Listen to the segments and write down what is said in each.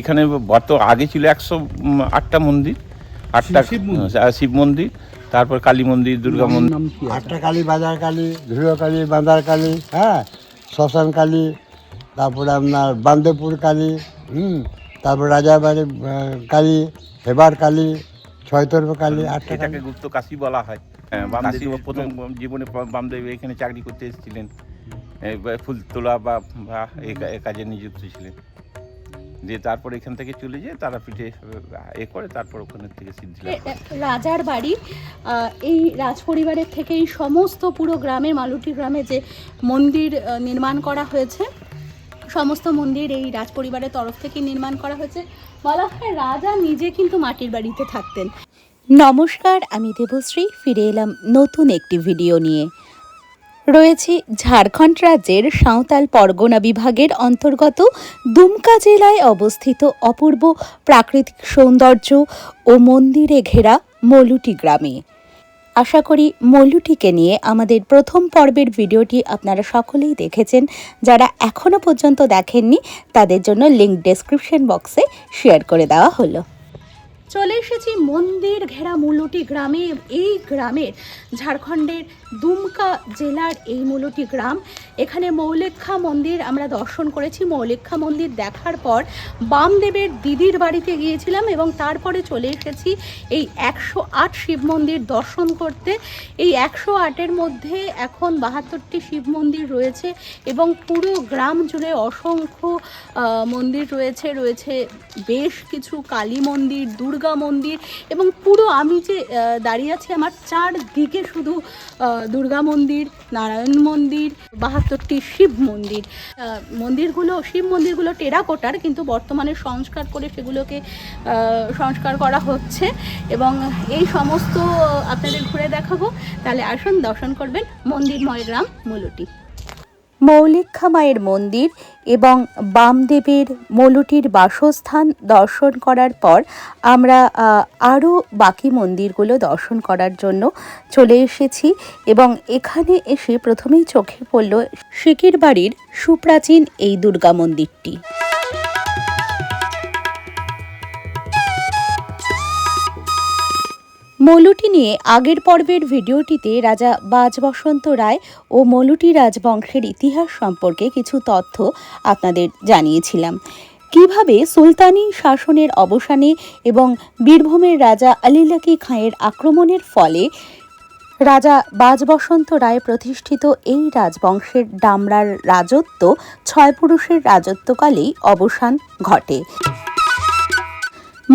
এখানে বর্ত আগে ছিল একশো আটটা মন্দির আটটা শিব মন্দির? শিব মন্দির তারপর কালী মন্দির দুর্গা মন্দির? আটটা কালী বাজার কালী ধুলো কালী বাঁদার কালী হ্যাঁ শ্মশান কালী তারপরে আপনার বান্দেপুর কালী হুম তারপর রাজাবাড়ি আহ, কালী হেবার কালী ছয়তর্ব কালী আটটা কালী। এটাকে গুপ্ত কাশি বলা হয়। হ্যাঁ, বামদেব প্রথম জীবনে বামদেব এখানে চাকরি করতে এসেছিলেন। ফুল তোলা বা বা এই কাজে নিযুক্ত ছিলেন। দিয়ে তারপর এখান থেকে চলে যেয়ে তারা পিঠে এ করে তারপর ওখানে থেকে সিদ্ধি রাজার বাড়ি এই রাজ পরিবারের থেকে এই সমস্ত পুরো গ্রামে মালুটি গ্রামে যে মন্দির নির্মাণ করা হয়েছে সমস্ত মন্দির এই রাজ পরিবারের তরফ থেকে নির্মাণ করা হয়েছে। বলা হয় রাজা নিজে কিন্তু মাটির বাড়িতে থাকতেন। নমস্কার, আমি দেবশ্রী, ফিরে এলাম নতুন একটি ভিডিও নিয়ে। রয়েছে ঝাড়খণ্ড রাজ্যের সাঁওতাল পরগনা বিভাগের অন্তর্গত দুমকা জেলায় অবস্থিত অপূর্ব প্রাকৃতিক সৌন্দর্য ও মন্দিরে ঘেরা মলুটি গ্রামে। আশা করি মল্লুটিকে নিয়ে আমাদের প্রথম পর্বের ভিডিওটি আপনারা সকলেই দেখেছেন। যারা এখনও পর্যন্ত দেখেননি, তাদের জন্য লিঙ্ক ডেসক্রিপশন বক্সে শেয়ার করে দেওয়া হলো। চলে এসেছি মন্দির ঘেরা মুলুটি গ্রামে। এই গ্রামের ঝাড়খণ্ডের দুমকা জেলার এই মূলটি গ্রাম। এখানে মৌলিক্ষা মন্দির আমরা দর্শন করেছি। মৌলিক্ষা মন্দির দেখার পর বামদেবের দিদির বাড়িতে গিয়েছিলাম এবং তারপরে চলে এসেছি এই একশো আট শিব মন্দির দর্শন করতে। এই একশো আটের মধ্যে এখন বাহাত্তরটি শিব মন্দির রয়েছে এবং পুরো গ্রাম জুড়ে অসংখ্য মন্দির রয়েছে। রয়েছে বেশ কিছু কালী মন্দির, দুর্গা মন্দির এবং পুরো আমি যে দাঁড়িয়ে আছি আমার চারদিকে শুধু দুর্গা মন্দির, নারায়ণ মন্দির, বাহাত্তরটি শিব মন্দির। মন্দিরগুলো, শিব মন্দিরগুলো টেরাকোটার, কিন্তু বর্তমানে সংস্কার করে সেগুলোকে সংস্কার করা হচ্ছে। এবং এই সমস্ত আপনাদের ঘুরে দেখাবো। তাহলে আসুন, দর্শন করবেন মন্দিরময় গ্রাম, মুলুটি। মৌলিক্ষা মায়ের মন্দির এবং বামদেবের মলুটির বাসস্থান দর্শন করার পর আমরা আরও বাকি মন্দিরগুলো দর্শন করার জন্য চলে এসেছি এবং এখানে এসে প্রথমেই চোখে পড়ল শিকির বাড়ির সুপ্রাচীন এই দুর্গা মন্দিরটি। মলুটি নিয়ে আগের পর্বের ভিডিওটিতে রাজা বাজ বসন্ত রায় ও মলুটি রাজবংশের ইতিহাস সম্পর্কে কিছু তথ্য আপনাদের জানিয়েছিলাম। কীভাবে সুলতানি শাসনের অবসানে এবং বীরভূমের রাজা আলিলাকি খাঁয়ের আক্রমণের ফলে রাজা বাজ বসন্ত রায় প্রতিষ্ঠিত এই রাজবংশের ডামরার রাজত্ব ছয় পুরুষের রাজত্বকালেই অবসান ঘটে।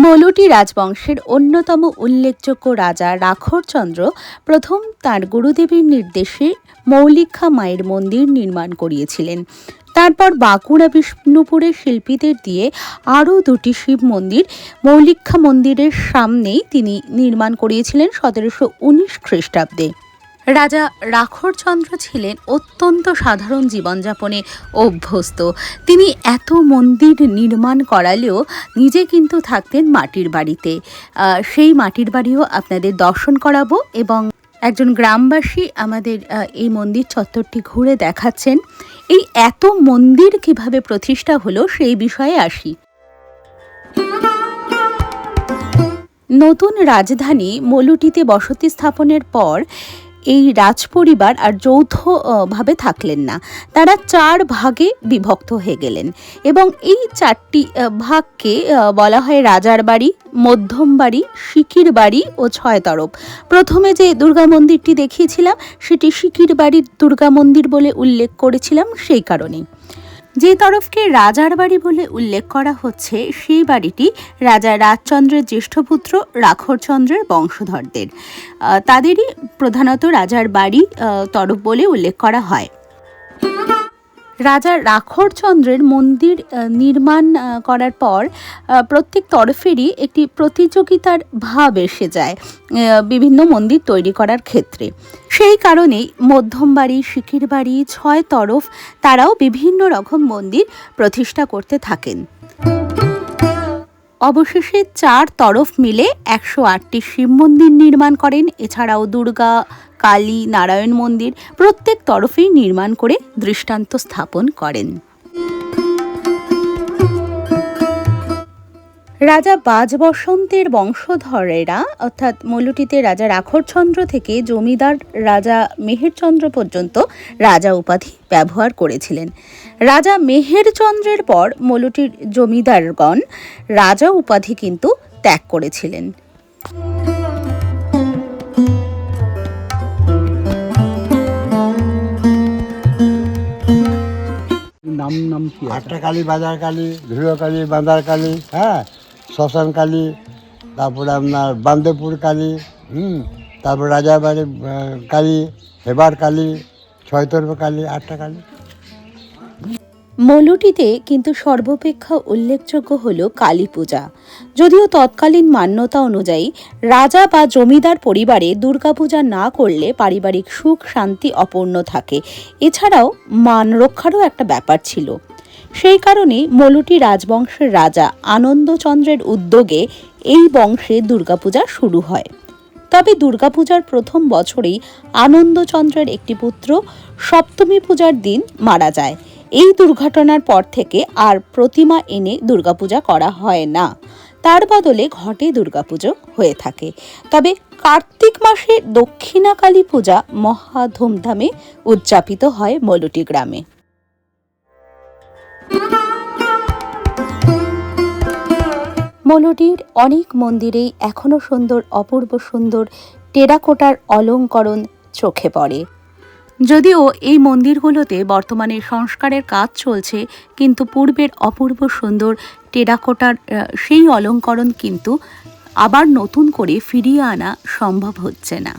মলুটি রাজবংশের অন্যতম উল্লেখযোগ্য রাজা রাখরচন্দ্র প্রথম তার গুরুদেবের নির্দেশে মৌলিক্ষা মায়ের মন্দির নির্মাণ করিয়েছিলেন। তারপর বাঁকুড়া বিষ্ণুপুরের শিল্পীদের দিয়ে আরও দুটি শিব মন্দির মৌলিক্ষা মন্দিরের সামনেই তিনি নির্মাণ করিয়েছিলেন সতেরোশো উনিশ খ্রিস্টাব্দে। রাজা রাখরচন্দ্র ছিলেন অত্যন্ত সাধারণ জীবনযাপনে অভ্যস্ত। তিনি এত মন্দির নির্মাণ করালেও নিজে কিন্তু থাকতেন মাটির বাড়িতে। সেই মাটির বাড়িও আপনাদের দর্শন করাবো এবং একজন গ্রামবাসী আমাদের এই মন্দির চত্বরটি ঘুরে দেখাচ্ছেন। এই এত মন্দির কীভাবে প্রতিষ্ঠা হলো সেই বিষয়ে আসি। নতুন রাজধানী মলুটিতে বসতি স্থাপনের পর এই রাজপরিবার আর যৌথভাবে থাকলেন না। তারা চার ভাগে বিভক্ত হয়ে গেলেন এবং এই চারটি ভাগকে বলা হয় রাজার বাড়ি, মধ্যম বাড়ি সিকির বাড়ি ও ছয় তরফ। প্রথমে যে দুর্গা মন্দিরটি দেখিয়েছিলাম, সেটি সিকির বাড়ির দুর্গা মন্দির বলে উল্লেখ করেছিলাম সেই কারণে যে তরফকে রাজার বাড়ি বলে উল্লেখ করা হচ্ছে, সেই বাড়িটি রাজা রাজচন্দ্রের জ্যেষ্ঠ পুত্র রাখরচন্দ্রের বংশধরদের। তাদেরই প্রধানত রাজার বাড়ি তরফ বলে উল্লেখ করা হয়। রাজা রাখরচন্দ্রের মন্দির নির্মাণ করার পর প্রত্যেক তরফেরই একটি প্রতিযোগিতার ভাব এসে যায় বিভিন্ন মন্দির তৈরি করার ক্ষেত্রে। সেই কারণেই মধ্যম বাড়ি সিকির বাড়ি, ছয় তরফ, তারাও বিভিন্ন রকম মন্দির প্রতিষ্ঠা করতে থাকেন। অবশেষে চার তরফ মিলে একশো আটটি শিব মন্দির নির্মাণ করেন। এছাড়াও দুর্গা, কালী, নারায়ণ মন্দির প্রত্যেক তরফেই নির্মাণ করে দৃষ্টান্ত স্থাপন করেন। রাজা বাজ বসন্তের বংশধরেরা অর্থাৎ মলুটিতে রাজা রাখরচন্দ্র থেকে জমিদার রাজা মেহেরচন্দ্র পর্যন্ত রাজা উপাধি ব্যবহার করেছিলেন। রাজা মেহেরচন্দ্রের পর মলুটির জমিদারগণ রাজা উপাধি কিন্তু ত্যাগ করেছিলেন। নাম নাম কি? আটটা কালী বাজার কালী ধুলো কালী বাঁধার কালী হ্যাঁ? শ্মশান কালী তারপরে আপনার বান্দেপুর কালী হুম, তারপর রাজাবাড়ি কালী হেবার কালী ছয়তর্ব কালী আটটা কালী মৌলটিতে কিন্তু সর্বাপেক্ষা উল্লেখযোগ্য হল কালী পূজা। যদিও তৎকালীন মান্যতা অনুযায়ী রাজা বা জমিদার পরিবারে দুর্গাপূজা না করলে পারিবারিক সুখ, শান্তি অপূর্ণ থাকে। এছাড়াও মান রক্ষারও একটা ব্যাপার ছিল। সেই কারণে মলুটি রাজবংশের রাজা আনন্দচন্দ্রের উদ্যোগে এই বংশে দুর্গাপূজা শুরু হয়। তবে দুর্গাপূজার প্রথম বছরেই আনন্দচন্দ্রের একটি পুত্র সপ্তমী পূজার দিন মারা যায়। এই দুর্ঘটনার পর থেকে আর প্রতিমা এনে দুর্গাপূজা করা হয় না। তার বদলে ঘটে দুর্গাপুজো হয়ে থাকে। তবে কার্তিক মাসে দক্ষিণাকালী পূজা মহা ধুমধামে উদযাপিত হয় মলুটি গ্রামে। মলুটির অনেক মন্দিরেই এখনও সুন্দর, অপূর্ব সুন্দর টেরাকোটার অলঙ্করণ চোখে পড়ে। যদিও এই মন্দিরগুলোতে বর্তমানে সংস্কারের কাজ চলছে, কিন্তু পূর্বের অপূর্ব সুন্দর টেরাকোটার সেই অলঙ্করণ কিন্তু আবার নতুন করে ফিরিয়ে আনা সম্ভব হচ্ছে না।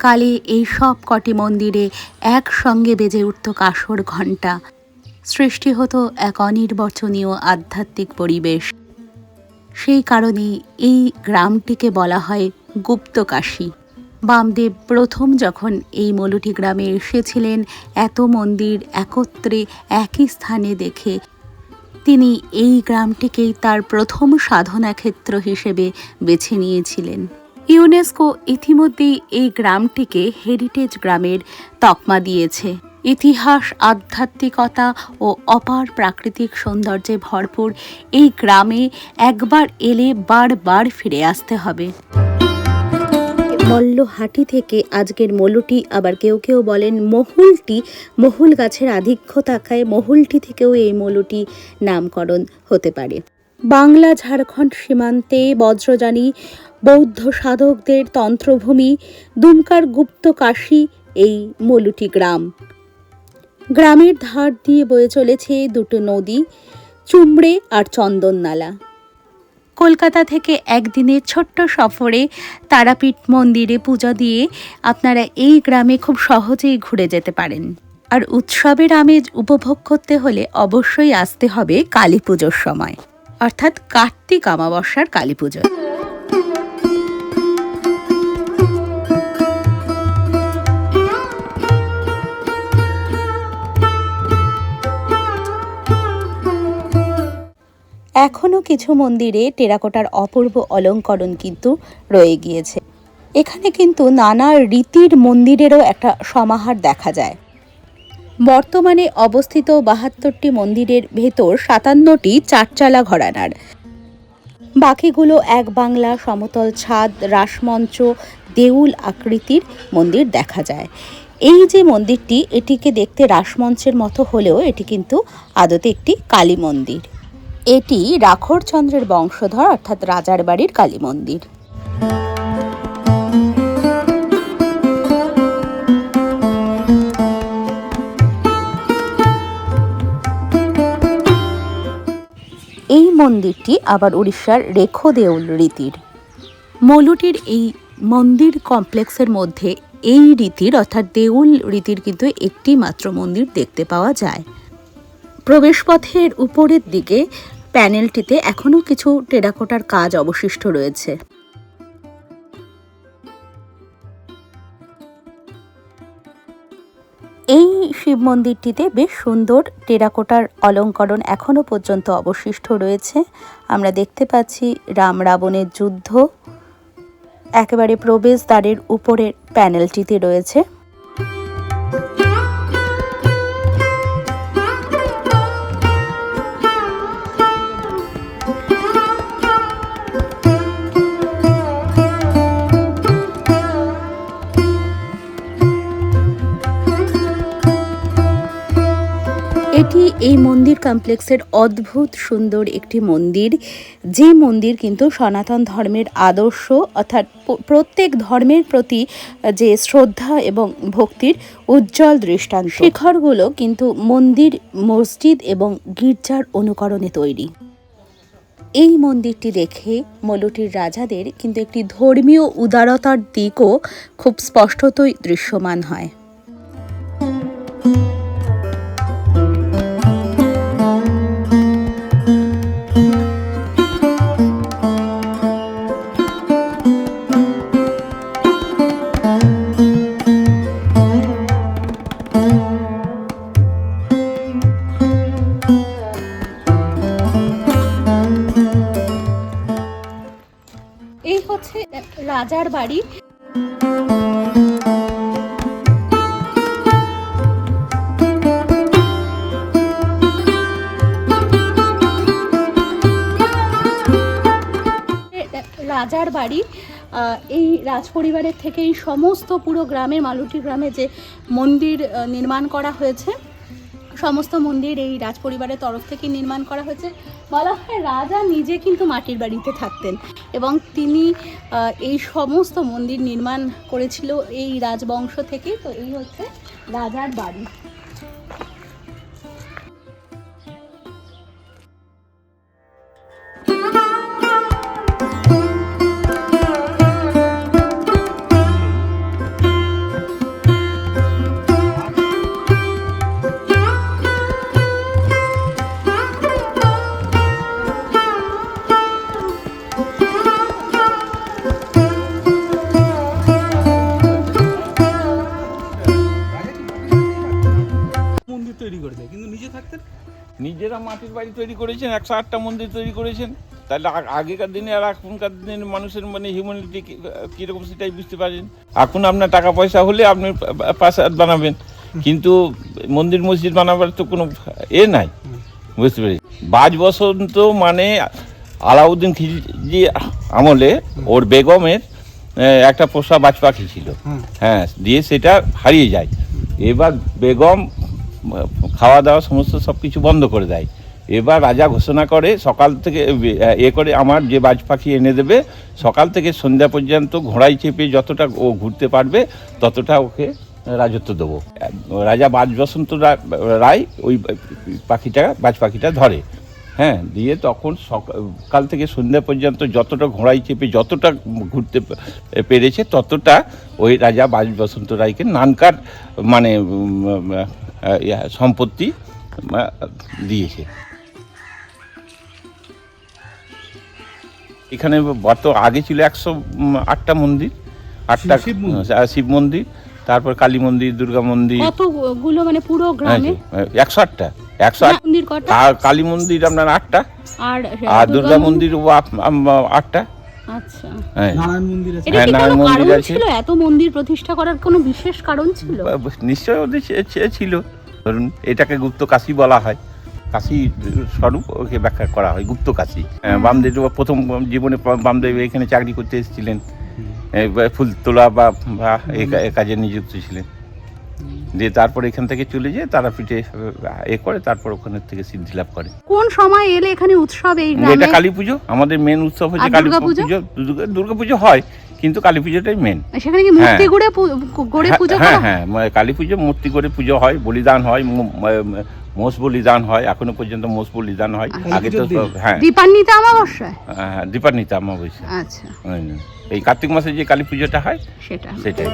কালে এই সব কটি মন্দিরে একসঙ্গে বেজে উঠত কাসর ঘণ্টা। সৃষ্টি হতো এক অনির্বচনীয় আধ্যাত্মিক পরিবেশ। সেই কারণে এই গ্রামটিকে বলা হয় গুপ্তকাশী। বামদেব প্রথম যখন এই মলুটি গ্রামে এসেছিলেন, এত মন্দির একত্রে একই স্থানে দেখে তিনি এই গ্রামটিকেই তার প্রথম সাধনা ক্ষেত্র হিসেবে বেছে নিয়েছিলেন। ইউনেস্কো ইতিমধ্যেই এই গ্রামটিকে হেরিটেজ গ্রামের তকমা দিয়েছে। ইতিহাস, আধ্যাত্মিকতা ও অপার প্রাকৃতিক সৌন্দর্যে ভরপুর এই গ্রামে একবার এলে বারবার ফিরে আসতে হবে। মল্লহাটি থেকে আজকের মলুটি আবার কেউ কেউ বলেন মহুলটি। মহুল গাছের আধিক্য থাকায় মহুলটি থেকেও এই মলুটি নামকরণ হতে পারে। বাংলা ঝাড়খণ্ড সীমান্তে বজ্রযানী, বৌদ্ধ সাধকদের তন্ত্রভূমি, দুমকার গুপ্ত কাশী, এই মলুটি গ্রাম। গ্রামের ধার দিয়ে বয়ে চলেছে দুটো নদী, চুমড়ে আর চন্দননালা। কলকাতা থেকে একদিনের ছোট্ট সফরে তারাপীঠ মন্দিরে পূজা দিয়ে আপনারা এই গ্রামে খুব সহজেই ঘুরে যেতে পারেন। আর উৎসবের আমেজ উপভোগ করতে হলে অবশ্যই আসতে হবে কালী পুজোর সময়। অর্থাৎ কার্তিক অমাবস্যার কালী পুজো এখনও কিছু মন্দিরে টেরাকোটার অপূর্ব অলঙ্করণ কিন্তু রয়ে গিয়েছে। এখানে কিন্তু নানা রীতির মন্দিরেরও একটা সমাহার দেখা যায়। বর্তমানে অবস্থিত বাহাত্তরটি মন্দিরের ভেতর সাতান্নটি চারচালা ঘরানার। বাকিগুলো এক বাংলা সমতল ছাদ, রাসমঞ্চ, দেউল আকৃতির মন্দির দেখা যায়। এই যে মন্দিরটি, এটিকে দেখতে রাসমঞ্চের মতো হলেও এটি কিন্তু আদতে একটি কালী মন্দির। এটি রাখরচন্দ্রের বংশধর অর্থাৎ রাজার বাড়ির কালী মন্দির। মন্দিরটি আবার উড়িষ্যার রেখো দেউল রীতির। মৌলুটির এই মন্দির কমপ্লেক্সের মধ্যে এই রীতির অর্থাৎ দেউল রীতির কিন্তু একটি মাত্র মন্দির দেখতে পাওয়া যায়। প্রবেশপথের উপরের দিকে প্যানেলটিতে এখনও কিছু টেরাকোটার কাজ অবশিষ্ট রয়েছে। শিব মন্দিরটিতে বেশ সুন্দর টেরাকোটার অলঙ্করণ এখনও পর্যন্ত অবশিষ্ট রয়েছে। আমরা দেখতে পাচ্ছি রাম রাবণের যুদ্ধ। একেবারে প্রবেশদ্বারের উপরের প্যানেলটিতে রয়েছে। এটি এই মন্দির কমপ্লেক্সের অদ্ভুত সুন্দর একটি মন্দির। যে মন্দির কিন্তু সনাতন ধর্মের আদর্শ, অর্থাৎ প্রত্যেক ধর্মের প্রতি যে শ্রদ্ধা এবং ভক্তির উজ্জ্বল দৃষ্টান্ত। শিখরগুলো কিন্তু মন্দির, মসজিদ এবং গির্জার অনুকরণে তৈরি। এই মন্দিরটি দেখে মলুটির রাজাদের কিন্তু একটি ধর্মীয় উদারতার দিকও খুব স্পষ্টতই দৃশ্যমান হয়। বাড়ি। রাজার বাড়ি। এই রাজ পরিবারের থেকে এই সমস্ত পুরো গ্রামের মালুটি গ্রামে যে মন্দির নির্মাণ করা হয়েছে সমস্ত মন্দির এই রাজ পরিবারের তরফ থেকে নির্মাণ করা হয়েছে। বলা হয় রাজা নিজে কিন্তু মাটির বাড়িতে থাকতেন এবং তিনি এই সমস্ত মন্দির নির্মাণ করেছিল এই রাজবংশ থেকেই তো এই হচ্ছে রাজার বাড়ি। নিজেরা মাটির বাড়ি তৈরি করেছেন একশো আটটা মন্দির তৈরি করেছেন। তাহলে আগেকার দিনে আর এখনকার দিনের মানুষের মানে হিউম্যানিটি কীরকম সেটাই বুঝতে পারেন। এখন আপনার টাকা পয়সা হলে আপনি প্রাসাদ বানাবেন। কিন্তু মন্দির মসজিদ বানাবার তো কোনো এ নাই। বুঝতে পেরেছি। বাজ বসন্ত মানে আলাউদ্দিন খিলজি আমলে ওর বেগমের একটা পোষা বাজ পাখি ছিল হ্যাঁ দিয়ে সেটা হারিয়ে যায়। এবার বেগম খাওয়া দাওয়া সমস্ত সব কিছু বন্ধ করে দেয়। এবার রাজা ঘোষণা করে সকাল থেকে, এ করে আমার যে বাজ পাখি এনে দেবে, সকাল থেকে সন্ধ্যা পর্যন্ত ঘোড়ায় চেপে যতটা ও ঘুরতে পারবে, ততটা ওকে রাজত্ব দেবো। রাজা বাজ বসন্ত রায় ওই পাখিটা, বাজ পাখিটা ধরে। হ্যাঁ দিয়ে তখন সকাল থেকে সন্ধ্যা পর্যন্ত যতটা ঘোড়ায় চেপে যতটা ঘুরতে পেরেছে, ততটা ওই রাজা বাজ বসন্ত রায়কে নানকার মানে সম্পত্তি দিয়েছে। এখানে বর্ত আগে ছিল একশো আটটা মন্দির আটটা শিব মন্দির? শিব মন্দির তারপর কালী মন্দির দুর্গা মন্দির। কতগুলো মানে পুরো গ্রামে? একশো আটটা একশো আট মন্দির কালী মন্দির আপনার আটটা আর দুর্গা মন্দির? আটটা। আচ্ছা। হ্যাঁ নারায়ণ মন্দির আছে। হ্যাঁ, নারায়ণ মন্দির আছে। ছিল? এত মন্দির প্রতিষ্ঠা করার কোনো বিশেষ কারণ ছিল? নিশ্চয়ই ওদের ছিল। ধরুন এটাকে গুপ্ত কাশী বলা হয়। কাশী স্বরূপ ওকে ব্যাখ্যা করা হয় গুপ্ত কাশী। বামদেব প্রথম জীবনে বামদেব এখানে চাকরি করতে এসেছিলেন। ফুল তোলা বা কাজে নিযুক্ত ছিলেন। দিয়ে তারপর এখান থেকে চলে যায় তারাপীঠে এ করে তারপর ওখানে থেকে সিদ্ধি লাভ করে। কোন সময় এলে এখানে উৎসব এই এটা কালী পুজো। আমাদের মেন উৎসব হচ্ছে কালী দুর্গাপুজো? পুজো। দুর্গা পুজো হয় কিন্তু কালী পুজোটাই মেন সেখানে কি মূর্তি গড়ে গড়ে পুজো হ্যাঁ করা হয়? হ্যাঁ মানে কালী পুজো মূর্তি করে পুজো হয় বলিদান হয় মোষ বলিদান হয় এখনও পর্যন্ত মোষ বলিদান হয়। আগে তো হ্যাঁ। দীপান্বিতা অমাবস্যায় হ্যাঁ, দীপান্বিতা অমাবস্যা। আচ্ছা। এই কার্তিক মাসে যে কালী পুজোটা হয় সেটা। সেটাই।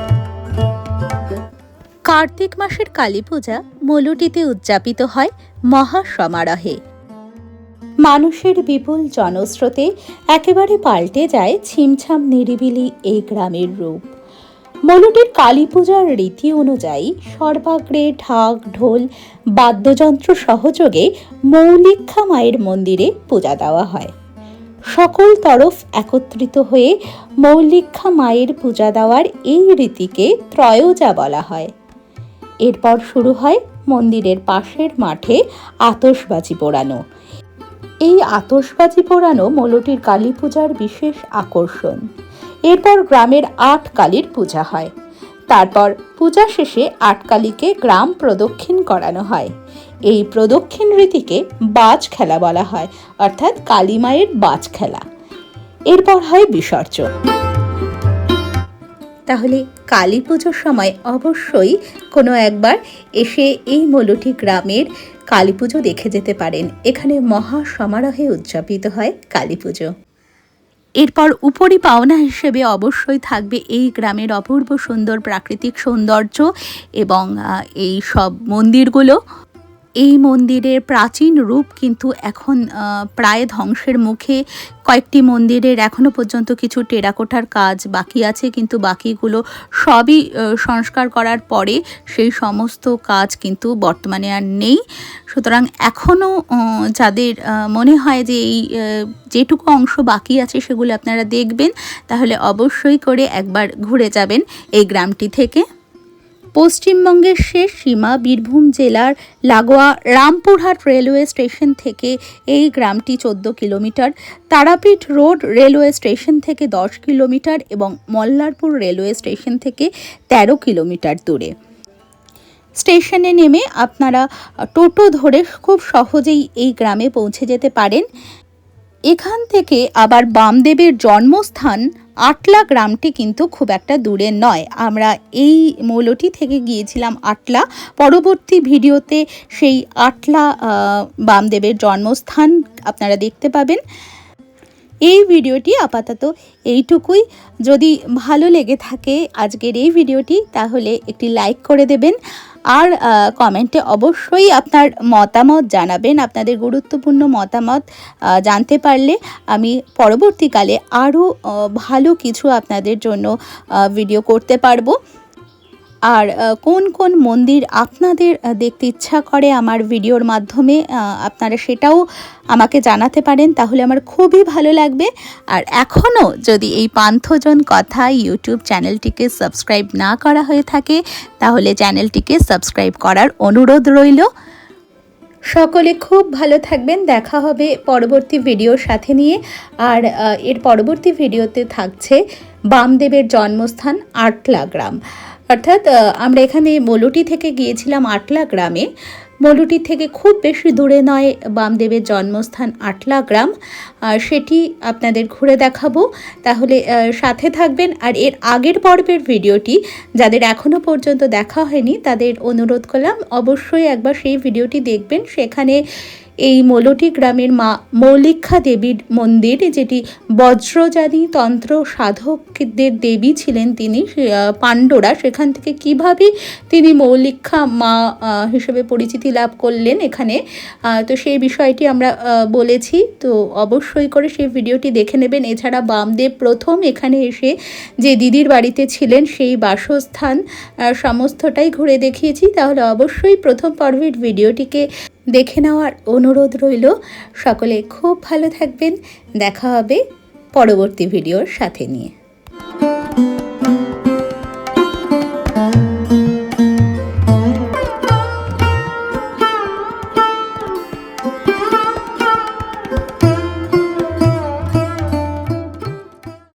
কার্তিক মাসের কালী পূজা মলুটিতে উদযাপিত হয় মহা সমারোহে মানুষের বিপুল জনস্রোতে একেবারে পাল্টে যায় ছিমছাম নিরিবিলি এই গ্রামের রূপ। মলুটির কালী পূজার রীতি অনুযায়ী সর্বাগ্রে ঢাক, ঢোল, বাদ্যযন্ত্র সহযোগে মৌলিক্ষা মায়ের মন্দিরে পূজা দেওয়া হয়। সকল তরফ একত্রিত হয়ে মৌলিক্ষা মায়ের পূজা দেওয়ার এই রীতিকে ত্রয়োজা বলা হয়। এরপর শুরু হয় মন্দিরের পাশের মাঠে আতশবাজি পোড়ানো। এই আতশবাজি পোড়ানো মলটির কালী পূজার বিশেষ আকর্ষণ। এরপর গ্রামের আট কালীর পূজা হয়। তারপর পূজা শেষে আট কালীকে গ্রাম প্রদক্ষিণ করানো হয়। এই প্রদক্ষিণ রীতিকে বাজ খেলা বলা হয়, অর্থাৎ কালী মায়ের বাজ খেলা। এরপর হয় বিসর্জন। তাহলে কালী পুজোর সময় অবশ্যই কোনো একবার এসে এই মলুটি গ্রামের কালী পুজো দেখে যেতে পারেন। এখানে মহা সমারোহে উদযাপিত হয় কালী পুজো। এরপর উপরি পাওনা হিসেবে অবশ্যই থাকবে এই গ্রামের অপূর্ব সুন্দর প্রাকৃতিক সৌন্দর্য এবং এই সব মন্দিরগুলো। এই মন্দিরের প্রাচীন রূপ কিন্তু এখন প্রায় ধ্বংসের মুখে। কয়েকটি মন্দিরের এখনও পর্যন্ত কিছু টেরাকোটার কাজ বাকি আছে, কিন্তু বাকিগুলো সবই সংস্কার করার পরে সেই সমস্ত কাজ কিন্তু বর্তমানে আর নেই। সুতরাং এখনও যাদের মনে হয় যে এই যেটুকু অংশ বাকি আছে সেগুলো আপনারা দেখবেন, তাহলে অবশ্যই করে একবার ঘুরে যাবেন এই গ্রামটি থেকে। পশ্চিমবঙ্গের শেষ সীমা বীরভূম জেলার লাগোয়া রামপুরহাট রেলওয়ে স্টেশন থেকে এই গ্রামটি চোদ্দ kilometre, Tarapith road railway station থেকে দশ কিলোমিটার এবং মল্লারপুর রেলওয়ে স্টেশন থেকে তেরো কিলোমিটার দূরে। স্টেশনে নেমে আপনারা টোটো ধরে খুব সহজেই এই গ্রামে পৌঁছে যেতে পারেন। এখান থেকে আবার বামদেবের জন্মস্থান আটলা গ্রামটি কিন্তু খুব একটা দূরে নয়। আমরা এই মৌলটি থেকে গিয়েছিলাম আটলা। পরবর্তী ভিডিওতে সেই আটলা বামদেবের জন্মস্থান আপনারা দেখতে পাবেন। এই ভিডিওটি আপাতত এইটুকুই। যদি ভালো লেগে থাকে আজকের এই ভিডিওটি, তাহলে একটি লাইক করে দেবেন। আর কমেন্টে অবশ্যই আপনার মতামত জানাবেন, আপনাদের গুরুত্বপূর্ণ মতামত জানতে পারলে আমি পরবর্তীকালে আরও ভালো কিছু আপনাদের জন্য ভিডিও করতে পারব। আর কোন কোন মন্দির আপনাদের দেখতে ইচ্ছা করে আমার ভিডিওর মাধ্যমে আপনারা সেটাও আমাকে জানাতে পারেন, তাহলে আমার খুবই ভালো লাগবে। আর এখনও যদি এই পান্থজন কথা ইউটিউব চ্যানেলটিকে সাবস্ক্রাইব না করা হয়ে থাকে, তাহলে চ্যানেলটিকে সাবস্ক্রাইব করার অনুরোধ রইল। সকলে খুব ভালো থাকবেন, দেখা হবে পরবর্তী ভিডিওর সাথে নিয়ে। আর এর পরবর্তী ভিডিওতে থাকছে বামদেবের জন্মস্থান আটলা গ্রাম অর্থাৎ আমরা এখানে মলুটি থেকে গিয়েছিলাম আটলা গ্রামে। মলুটি থেকে খুব বেশি দূরে নয় বামদেবের জন্মস্থান আটলা গ্রাম। সেটি আপনাদের ঘুরে দেখাবো। তাহলে সাথে থাকবেন। আর এর আগের পর্বের ভিডিওটি, যাদের এখনও পর্যন্ত দেখা হয়নি, তাদের অনুরোধ করলাম, অবশ্যই একবার সেই ভিডিওটি দেখবেন। সেখানে এই মৌলটি গ্রামের মা মৌলিক্ষা দেবীর মন্দির, যেটি বজ্রজানী তন্ত্র সাধকদের দেবী ছিলেন তিনি পাণ্ডরা। সেখান থেকে কীভাবে তিনি মৌলিক্ষা মা হিসেবে পরিচিতি লাভ করলেন এখানে? তো সেই বিষয়টি আমরা বলেছি। তো অবশ্যই করে সেই ভিডিওটি দেখে নেবেন। এছাড়া বামদেব প্রথম এখানে এসে যে দিদির বাড়িতে ছিলেন, সেই বাসস্থান সমস্তটাই ঘুরে দেখিয়েছি। তাহলে অবশ্যই প্রথম পর্বের ভিডিওটিকে দেখে নেওয়ার অনুরোধ রইল। সকলে খুব ভালো থাকবেন। দেখা হবে পরবর্তী ভিডিওর সাথে নিয়ে।